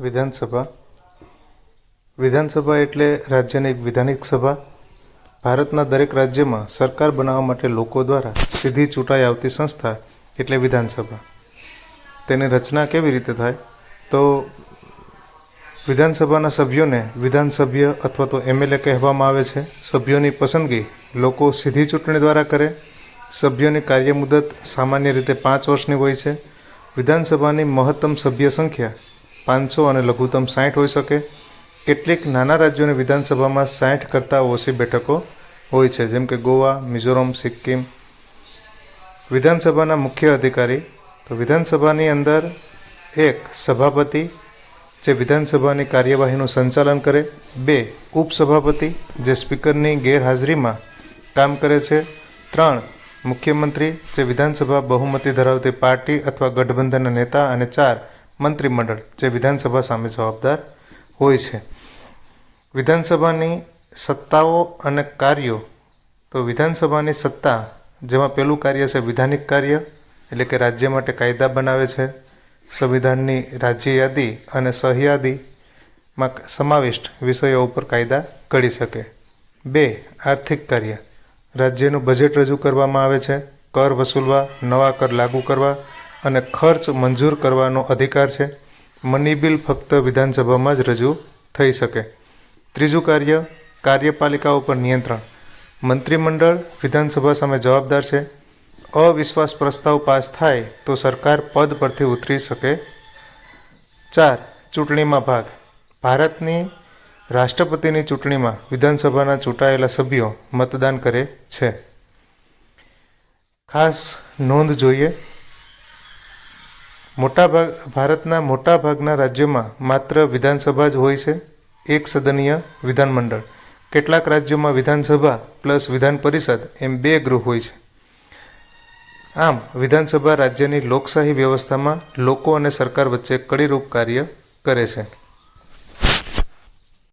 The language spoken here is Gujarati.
વિધાનસભા. વિધાનસભા એટલે રાજ્યની એક વિધાનિક સભા. ભારતના દરેક રાજ્યમાં સરકાર બનાવવા માટે લોકો દ્વારા સીધી ચૂંટાઈ આવતી સંસ્થા એટલે વિધાનસભા. તેની રચના કેવી રીતે થાય? તો વિધાનસભાના સભ્યોને વિધાનસભ્ય અથવા તો એમએલએ કહેવામાં આવે છે. સભ્યોની પસંદગી લોકો સીધી ચૂંટણી દ્વારા કરે. સભ્યોની કાર્ય મુદત સામાન્ય રીતે પાંચ વર્ષની હોય છે. વિધાનસભાની મહત્તમ સભ્ય સંખ્યા પાંચસો અને લઘુત્તમ સાઠ હોઈ શકે. કેટલીક નાના રાજ્યોની વિધાનસભામાં સાઠ કરતાં ઓછી બેઠકો હોય છે, જેમ કે ગોવા, મિઝોરમ, સિક્કિમ. વિધાનસભાના મુખ્ય અધિકારી તો વિધાનસભાની અંદર એક સભાપતિ, જે વિધાનસભાની કાર્યવાહીનું સંચાલન કરે. બે, ઉપસભાપતિ, જે સ્પીકરની ગેરહાજરીમાં કામ કરે છે. ત્રણ, મુખ્યમંત્રી, જે વિધાનસભા બહુમતી ધરાવતી પાર્ટી અથવા ગઠબંધનના નેતા. અને ચાર મંત્રીમંડળ, જે વિધાનસભા સામે જવાબદાર હોય છે. વિધાનસભાની સત્તાઓ અને કાર્યો, તો વિધાનસભાની સત્તા, જેમાં પહેલું કાર્ય છે વિધાનિક કાર્ય, એટલે કે રાજ્ય માટે કાયદા બનાવે છે, સંવિધાનની રાજ્ય યાદી અને સહયાદીમાં સમાવિષ્ટ વિષયો ઉપર કાયદા ઘડી શકે. બે, આર્થિક કાર્ય. રાજ્યનું બજેટ રજૂ કરવામાં આવે છે, કર વસૂલવા, નવા કર લાગુ કરવા અને ખર્ચ મંજૂર કરવાનો અધિકાર છે. મની બિલ ફક્ત વિધાનસભામાં જ રજૂ થઈ શકે. ત્રીજું કાર્ય કાર્યપાલિકા ઉપર નિયંત્રણ. મંત્રીમંડળ વિધાનસભા સામે જવાબદાર છે. અવિશ્વાસ પ્રસ્તાવ પાસ થાય તો સરકાર પદ પરથી ઉતરી શકે. ચાર, ચૂંટણીમાં ભાગ. ભારતની રાષ્ટ્રપતિની ચૂંટણીમાં વિધાનસભાના ચૂંટાયેલા સભ્યો મતદાન કરે છે. ખાસ નોંધ જોઈએ. મોટાભાગ ભારતના મોટા ભાગના રાજ્યોમાં માત્ર વિધાનસભા જ હોય છે, એક સદનીય વિધાનમંડળ. કેટલાક રાજ્યોમાં વિધાનસભા પ્લસ વિધાન પરિષદ એમ બે ગૃહ હોય છે. આમ, વિધાનસભા રાજ્યની લોકશાહી વ્યવસ્થામાં લોકો અને સરકાર વચ્ચે કડીરૂપ કાર્ય કરે છે.